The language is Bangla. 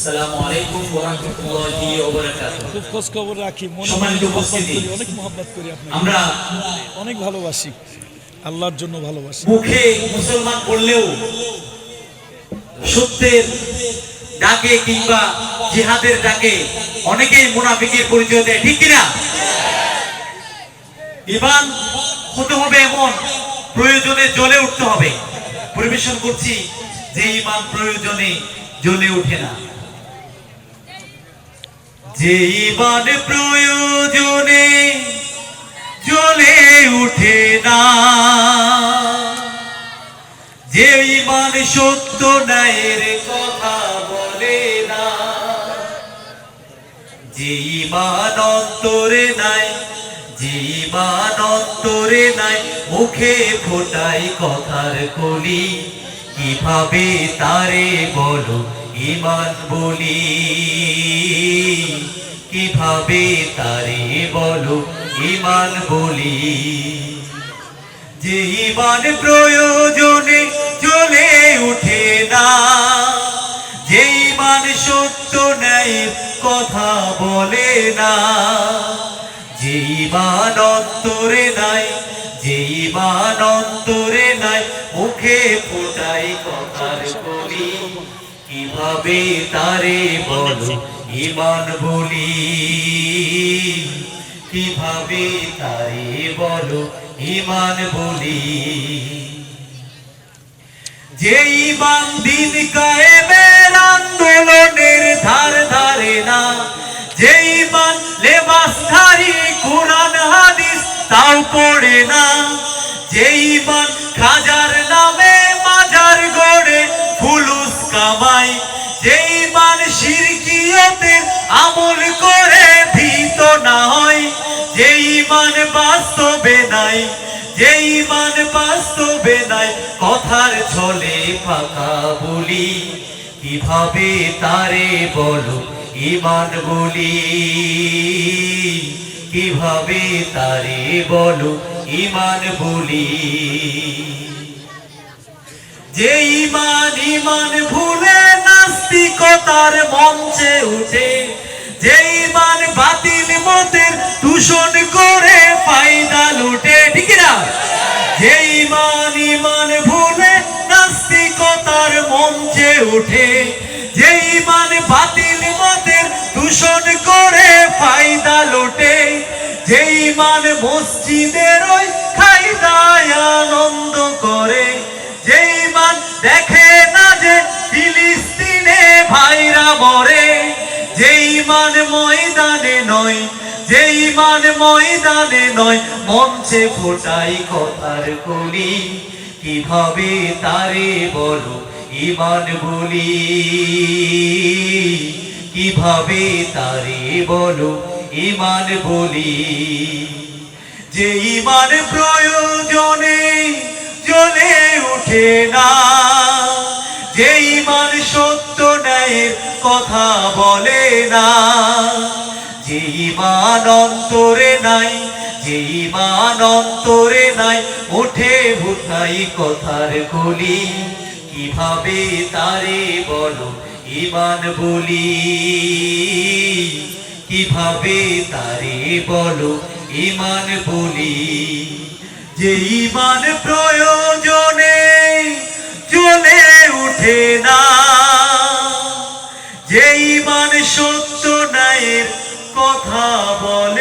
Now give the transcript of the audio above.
আসসালামু আলাইকুম ওয়া রাহমাতুল্লাহি ওয়া বারাকাতুহু খুব খোঁজ খবর রাখি মনে সম্মানিত উপস্থিতি। অনেক মহব্বত করি আপনাকে। আমরা অনেক ভালোবাসি আল্লাহর জন্য ভালোবাসি। মুখে মুসলমান বললেও সত্যের ডাকে কিংবা জিহাদের ডাকে অনেকেই মুনাফিকের পরিচয় দেয় ঠিক কিনা? ইমান হতে হবে এমন প্রয়োজনে জ্বলে উঠতে হবে। পরিবেশন করছি যে ইমান প্রয়োজনে জ্বলে ওঠে না। যে ইমান প্রয়োজনে জ্বলে উঠে না। যে ইমান সত্য ন্যায়ের কথা বলে না। যে ইমান অন্তরে নাই, যে ইমান অন্তরে নাই, মুখে ফোটাই কথার কলি। কীভাবে তারে বলো ইমান বলি? কীভাবে তারে বলো? ইমান বলি। যে ইমান প্রয়োজনে চলে উঠে না। যে ইমান সত্য নেই, কথা বলে না। যে ইমান অন্তরে নাই যে ইমান অন্তরে নাই, মুখে ফোটাই কথার বলি কীভাবে তারে বলো? ইমান বলি, কীভাবে তারে বলো ইমান বলি? যে ইমান দিন কায়েমের আন্দোলনের ধার ধারে না যে ইমান লেবাসধারী কোরআন হাদিস তাও পড়ে না যে আমল করে ভীত না হয়। যে ইমান বাস্তবে নাই যে ইমান বাস্তবে নাই, কথার ছলে ফাঁকা বলি। কীভাবে তারে বলো ইমান বলি কীভাবে তারে বলো ইমান বলি যে ইমান ইমান ভুলে নাস্তিকতার মঞ্চে উঠে যে ইমান বাতিল মতের দূষণ করে ফায়দা লুটে, ঠিক না যে ইমান ইমান ভুলে নাস্তিকতার মঞ্চে উঠে যে ইমান বাতিল মতের দূষণ করে ফায়দা লুটে যে ইমান মসজিদের ওই খাইদায় আনন্দ করে যে ইমান দেখে না যে ফিলিস্তিনে ভাইরা মরে যে ইমান ময়দানে নয় যে ইমান ময়দানে নয়, মঞ্চে ফোটাই কথার কলি। কীভাবে তারে বলো ইমান বলি? কীভাবে তারে বলো ইমান বলি? যে ইমান প্রয়োজনে জ্বলে উঠে না যে ইমান কথা বলে না। যে ইমান অন্তরে নাই যে ইমান অন্তরে নাই ওঠে ভুতাই কথার কলি। কীভাবে তারে বলো, ইমান বলি। কীভাবে তারে বলো, ইমান বলি। যে ইমান প্রয়োজনে কথা বলে